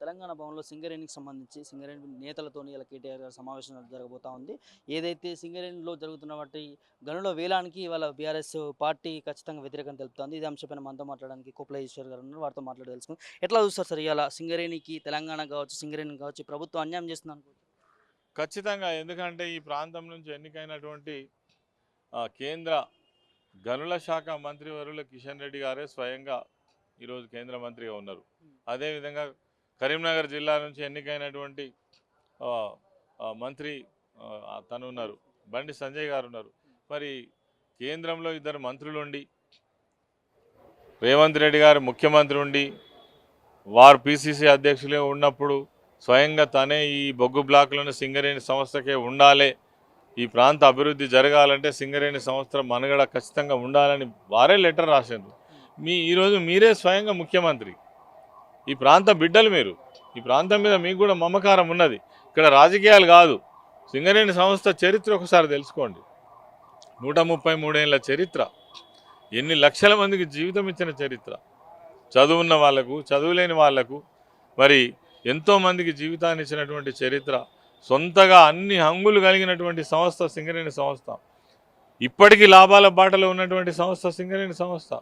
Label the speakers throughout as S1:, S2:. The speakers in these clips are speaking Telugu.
S1: తెలంగాణ భవన్లో సింగరేణికి సంబంధించి సింగరేణి నేతలతో ఇలా కేటీఆర్ గారు సమావేశం జరగబోతా ఉంది. ఏదైతే సింగరేణిలో జరుగుతున్న వాటి గనుల వేలానికి ఇవాళ బీఆర్ఎస్ పార్టీ ఖచ్చితంగా వ్యతిరేకం తెలుపుతుంది. ఇది అంశంపైన మనతో మాట్లాడడానికి కుప్ల ఈశ్వర్ గారు ఉన్నారు. వారితో మాట్లాడి తెలుసుకుందాం. ఎట్లా చూస్తారు సార్ ఇవాళ సింగరేణికి తెలంగాణ కావచ్చు సింగరేణి కావచ్చు ప్రభుత్వం అన్యాయం చేస్తుంది అనుకోవచ్చు
S2: ఖచ్చితంగా ఎందుకంటే ఈ ప్రాంతం నుంచి ఎన్నికైనటువంటి కేంద్ర గనుల శాఖ మంత్రివర్యులు కిషన్ రెడ్డి గారే స్వయంగా ఈరోజు కేంద్ర మంత్రిగా ఉన్నారు. అదేవిధంగా కరీంనగర్ జిల్లా నుంచి ఎన్నికైనటువంటి మంత్రి తను ఉన్నారు. బండి సంజయ్ గారు ఉన్నారు. మరి కేంద్రంలో ఇద్దరు మంత్రులు ఉండి రేవంత్ రెడ్డి గారు ముఖ్యమంత్రి ఉండి వారు పిసిసి అధ్యక్షులే ఉన్నప్పుడు స్వయంగా తనే ఈ బొగ్గు బ్లాకులను సింగరేణి సంస్థకే ఉండాలి ఈ ప్రాంత అభివృద్ధి జరగాలంటే సింగరేణి సంస్థ మనుగడ ఖచ్చితంగా ఉండాలని వారే లెటర్ రాశారు మీ ఈరోజు మీరే స్వయంగా ముఖ్యమంత్రి. ఈ ప్రాంత బిడ్డలు మీరు. ఈ ప్రాంతం మీద మీకు కూడా మమకారం ఉన్నది. ఇక్కడ రాజకీయాలు కాదు. సింగరేణి సంస్థ చరిత్ర ఒకసారి తెలుసుకోండి. నూట ముప్పై మూడేళ్ళ చరిత్ర. ఎన్ని లక్షల మందికి జీవితం ఇచ్చిన చరిత్ర. చదువున్న వాళ్ళకు చదువులేని వాళ్ళకు మరి ఎంతోమందికి జీవితాన్ని ఇచ్చినటువంటి చరిత్ర. సొంతగా అన్ని హంగులు కలిగినటువంటి సంస్థ సింగరేణి సంస్థ. ఇప్పటికీ లాభాల బాటలో ఉన్నటువంటి సంస్థ సింగరేణి సంస్థ.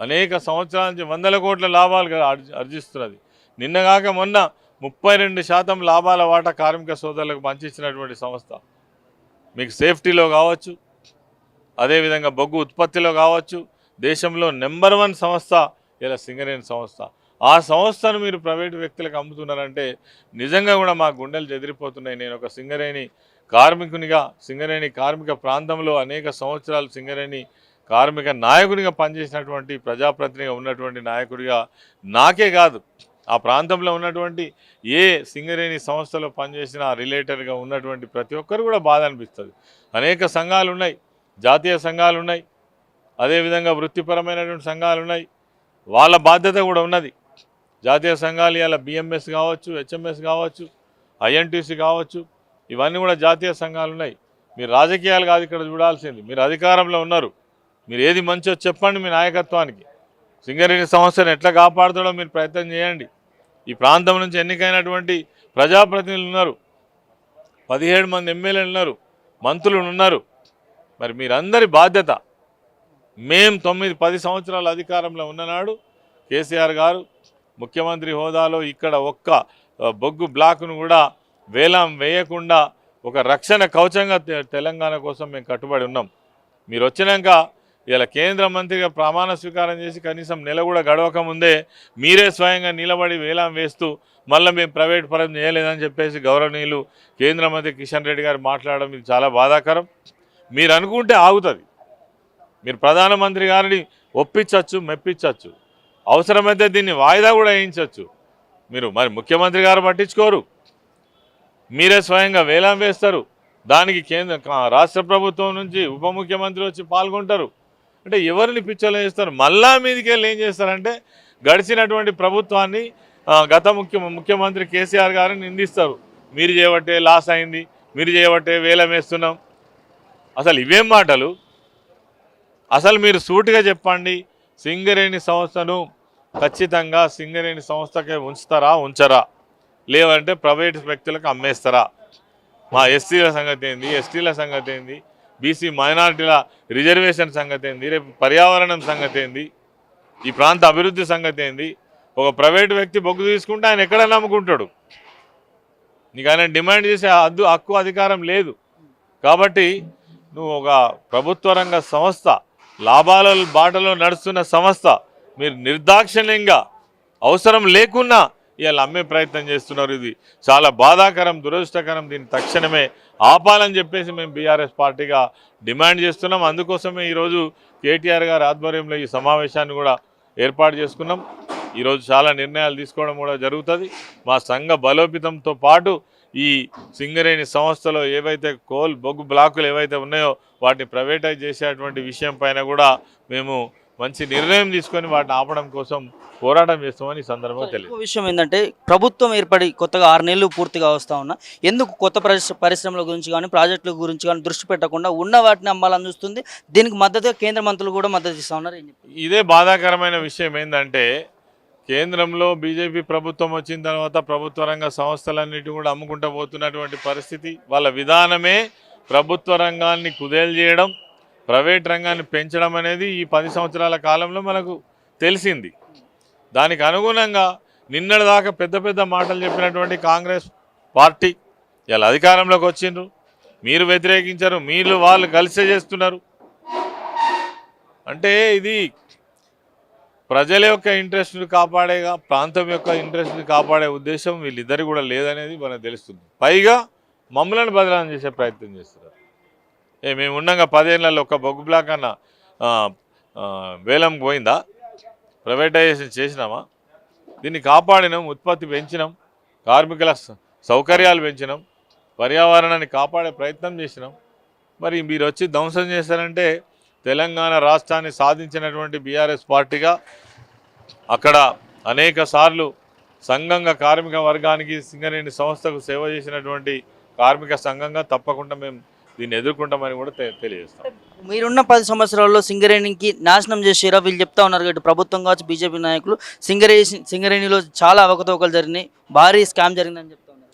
S2: అనేక సంవత్సరాల నుంచి వందల కోట్ల లాభాలు ఆర్జిస్తున్నది నిన్నగాక మొన్న ముప్పై రెండు శాతం లాభాల వాటా కార్మిక సోదరులకు పంచిచ్చినటువంటి సంస్థ. మీకు సేఫ్టీలో కావచ్చు అదేవిధంగా బొగ్గు ఉత్పత్తిలో కావచ్చు దేశంలో నెంబర్ వన్ సంస్థ ఇలా సింగరేణి సంస్థ. ఆ సంస్థను మీరు ప్రైవేటు వ్యక్తులకు అమ్ముతున్నారంటే నిజంగా కూడా మా గుండెలు చెదిరిపోతున్నాయి. నేను ఒక సింగరేణి కార్మికునిగా సింగరేణి కార్మిక ప్రాంతంలో అనేక సంవత్సరాలు సింగరేణి కార్మిక నాయకునిగా పనిచేసినటువంటి ప్రజాప్రతినిధిగా ఉన్నటువంటి నాయకుడిగా నాకే కాదు. ఆ ప్రాంతంలో ఉన్నటువంటి ఏ సింగరేణి సంస్థలో పనిచేసిన రిలేటెడ్గా ఉన్నటువంటి ప్రతి ఒక్కరు కూడా బాధ అనిపిస్తుంది. అనేక సంఘాలు ఉన్నాయి జాతీయ సంఘాలు ఉన్నాయి అదేవిధంగా వృత్తిపరమైనటువంటి సంఘాలు ఉన్నాయి వాళ్ళ బాధ్యత కూడా ఉన్నది. జాతీయ సంఘాలు ఇలా బిఎంఎస్ కావచ్చు హెచ్ఎంఎస్ కావచ్చు ఐఎన్టీసీ కావచ్చు ఇవన్నీ కూడా జాతీయ సంఘాలు ఉన్నాయి మీరు రాజకీయాలు కాదు ఇక్కడ చూడాల్సింది. మీరు అధికారంలో ఉన్నారు. మీరు ఏది మంచో చెప్పండి మీ నాయకత్వానికి. సింగరేణి సంస్థను ఎట్లా కాపాడుతాడో మీరు ప్రయత్నం చేయండి. ఈ ప్రాంతం నుంచి ఎన్నికైనటువంటి ప్రజాప్రతినిధులు ఉన్నారు. పదిహేడు మంది ఎమ్మెల్యేలు ఉన్నారు. మంత్రులు ఉన్నారు. మరి మీరందరి బాధ్యత మేం తొమ్మిది పది సంవత్సరాల అధికారంలో ఉన్ననాడు కేసీఆర్ గారు ముఖ్యమంత్రి హోదాలో ఇక్కడ ఒక్క బొగ్గు బ్లాక్ను కూడా వేలం వేయకుండా ఒక రక్షణ కవచంగా తె- తెలంగాణ కోసం మేము కట్టుబడి ఉన్నాం. మీరు వచ్చినాక ఇలా కేంద్ర మంత్రిగా ప్రమాణ స్వీకారం చేసి కనీసం నెల కూడా గడవక ముందే మీరే స్వయంగా నిలబడి వేలం వేస్తూ మళ్ళీ మేము ప్రైవేట్ పరం చేయలేదని చెప్పేసి గౌరవనీయులు కేంద్ర మంత్రి కిషన్ రెడ్డి గారు మాట్లాడడం ఇది చాలా బాధాకరం. మీరు అనుకుంటే ఆగుతుంది. మీరు ప్రధానమంత్రి గారిని ఒప్పించవచ్చు మెప్పించవచ్చు అవసరమైతే దీన్ని వాయిదా కూడా వేయించవచ్చు మీరు మరి ముఖ్యమంత్రి గారు పట్టించుకోరు. మీరే స్వయంగా వేలం వేస్తారు. దానికి కేంద్ర కా- రాష్ట్ర ప్రభుత్వం నుంచి ఉప ముఖ్యమంత్రి వచ్చి పాల్గొంటారు. అంటే ఎవరిని పిచ్చోళ్ళు చేస్తారు? మళ్ళా మీదకి వెళ్ళి ఏం చేస్తారంటే గడిచినటువంటి ప్రభుత్వాన్ని గత ముఖ్య ముఖ్యమంత్రి కేసీఆర్ గారిని నిందిస్తారు. మీరు చేయబట్టే లాస్ అయింది మీరు చేయబట్టే వేలం వేస్తున్నాం. అసలు ఇవేం మాటలు? అసలు మీరు సూటిగా చెప్పండి సింగరేణి సంస్థను ఖచ్చితంగా సింగరేణి సంస్థకే ఉంచుతారా ఉంచరా? లేవంటే ప్రైవేట్ వ్యక్తులకు అమ్మేస్తారా? మా ఎస్సీల సంగతి ఏంది? ఎస్టీల సంగతి ఏంది? బీసీ మైనార్టీల రిజర్వేషన్ సంగతి ఏంది? రేపు పర్యావరణం సంగతి ఏంది? ఈ ప్రాంత అభివృద్ధి సంగతి ఏంది? ఒక ప్రైవేట్ వ్యక్తి బొగ్గు తీసుకుంటే ఆయన ఎక్కడ నమ్ముకుంటాడు? నీకు ఆయన డిమాండ్ చేసే అద్దు హక్కు అధికారం లేదు. కాబట్టి నువ్వు ఒక ప్రభుత్వ రంగ సంస్థ లాభాల బాటలో నడుస్తున్న సంస్థ మీరు నిర్దాక్షిణ్యంగా అవసరం లేకున్నా ఇవాళ అమ్మే ప్రయత్నం చేస్తున్నారు ఇది. చాలా బాధాకరం దురదృష్టకరం. దీన్ని తక్షణమే ఆపాలని చెప్పేసి మేము బీఆర్ఎస్ పార్టీగా డిమాండ్ చేస్తున్నాం. అందుకోసమే ఈరోజు కేటీఆర్ గారి ఆధ్వర్యంలో ఈ సమావేశాన్ని కూడా ఏర్పాటు చేసుకున్నాం. ఈరోజు చాలా నిర్ణయాలు తీసుకోవడం కూడా జరుగుతుంది. మా సంఘ బలోపేతంతో పాటు ఈ సింగరేణి సంస్థలో ఏవైతే కోల్ బొగ్గు బ్లాకులు ఏవైతే ఉన్నాయో వాటిని ప్రైవేటైజ్ చేసేటువంటి విషయం పైన కూడా మేము మంచి నిర్ణయం తీసుకొని వాటిని ఆపడం కోసం పోరాటం చేస్తామని ఈ సందర్భంగా తెలియదు
S1: విషయం ఏంటంటే ప్రభుత్వం ఏర్పడి కొత్తగా ఆరు నెలలు పూర్తిగా వస్తా ఉన్నా ఎందుకు కొత్త పరిశ్ర పరిశ్రమల గురించి కానీ ప్రాజెక్టుల గురించి కానీ దృష్టి పెట్టకుండా ఉన్న వాటిని అమ్మాలని చూస్తుంది దీనికి మద్దతుగా కేంద్ర మంత్రులు కూడా మద్దతు ఇస్తా ఉన్నారు?
S2: ఇదే బాధాకరమైన విషయం ఏంటంటే కేంద్రంలో బీజేపీ ప్రభుత్వం వచ్చిన తర్వాత ప్రభుత్వ రంగ సంస్థలన్నిటి కూడా అమ్ముకుంటూ పోతున్నటువంటి పరిస్థితి వాళ్ళ విధానమే ప్రభుత్వ రంగాన్ని కుదేలు చేయడం ప్రైవేట్ రంగాన్ని పెంచడం అనేది ఈ పది సంవత్సరాల కాలంలో మనకు తెలిసింది. దానికి అనుగుణంగా నిన్నటిదాకా పెద్ద పెద్ద మాటలు చెప్పినటువంటి కాంగ్రెస్ పార్టీ ఇలా అధికారంలోకి వచ్చిండ్రు. మీరు వ్యతిరేకించారు మీరు వాళ్ళు కలిసే చేస్తున్నారు. అంటే ఇది ప్రజల యొక్క ఇంట్రెస్ట్ని కాపాడేగా ప్రాంతం యొక్క ఇంట్రెస్ట్ని కాపాడే ఉద్దేశం వీళ్ళిద్దరు కూడా లేదనేది మనకు తెలుస్తుంది. పైగా మమ్మలను బదలాం చేసే ప్రయత్నం చేస్తున్నారు. ఏ మేము ఉండగా పదేళ్ళలో ఒక బొగ్గు బ్లాక్ అన్న వేలం పోయిందా? ప్రైవేటైజేషన్ చేసినామా? దీన్ని కాపాడినాం ఉత్పత్తి పెంచినాం కార్మికుల సౌకర్యాలు పెంచినాం పర్యావరణాన్ని కాపాడే ప్రయత్నం చేసినాం. మరి మీరు వచ్చి ధ్వంసం చేశారంటే తెలంగాణ రాష్ట్రాన్ని సాధించినటువంటి బీఆర్ఎస్ పార్టీగా అక్కడ అనేక సార్లు సంఘంగా కార్మిక వర్గానికి సింగరేణి సంస్థకు సేవ చేసినటువంటి కార్మిక సంఘంగా తప్పకుండా మేము దీన్ని ఎదుర్కొంటామని కూడా తెలియజేస్తాం.
S1: మీరున్న పది సంవత్సరాల్లో సింగరేణికి నాశనం చేసారా? వీళ్ళు చెప్తా ఉన్నారు కాబట్టి ప్రభుత్వం కావచ్చు బీజేపీ నాయకులు. సింగరేణి సింగరేణిలో చాలా అవకతవకలు జరిగినాయి. భారీ స్కామ్ జరిగిందని చెప్తా ఉన్నారు.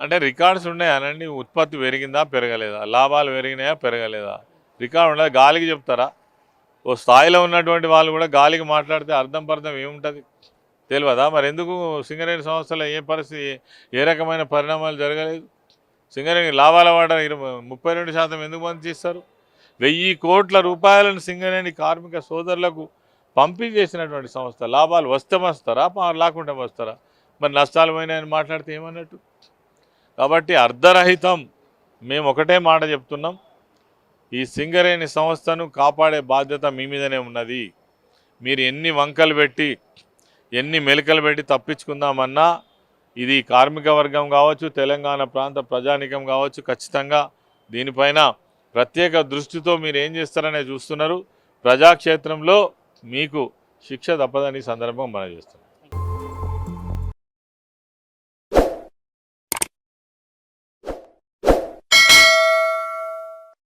S2: అంటే రికార్డ్స్ ఉన్నాయనండి ఉత్పత్తి పెరిగిందా పెరగలేదా? లాభాలు పెరిగినాయా పెరగలేదా? రికార్డు ఉండదు. గాలికి చెప్తారా? ఓ స్థాయిలో ఉన్నటువంటి వాళ్ళు కూడా గాలికి మాట్లాడితే అర్థం పర్థం ఏముంటుంది? తెలియదా మరి ఎందుకు సింగరేణి సంస్థలో ఏ పరిస్థితి ఏ రకమైన పరిణామాలు జరగలేదు? సింగరేణి లాభాల వాట ఇరవై ముప్పై రెండు శాతం ఎందుకు మంది ఇస్తారు వెయ్యి కోట్ల రూపాయలను సింగరేణి కార్మిక సోదరులకు పంపిణీ చేసినటువంటి సంస్థ లాభాలు వస్తే వస్తారా లేకుండా వస్తారా? మరి నష్టాలు పోయినాయని మాట్లాడితే ఏమన్నట్టు? కాబట్టి అర్ధరహితం మేము ఒకటే మాట చెప్తున్నాం. ఈ సింగరేణి సంస్థను కాపాడే బాధ్యత మీ మీదనే ఉన్నది. మీరు ఎన్ని వంకలు పెట్టి ఎన్ని మెలికలు పెట్టి తప్పించుకుందామన్నా ఇది కార్మిక వర్గం కావచ్చు తెలంగాణ ప్రాంత ప్రజానికం కావచ్చు ఖచ్చితంగా దీనిపైన ప్రత్యేక దృష్టితో మీరు ఏం చేస్తారనే చూస్తున్నారు. ప్రజాక్షేత్రంలో మీకు శిక్ష తప్పదని సందర్భం మనం చేస్తున్నాం.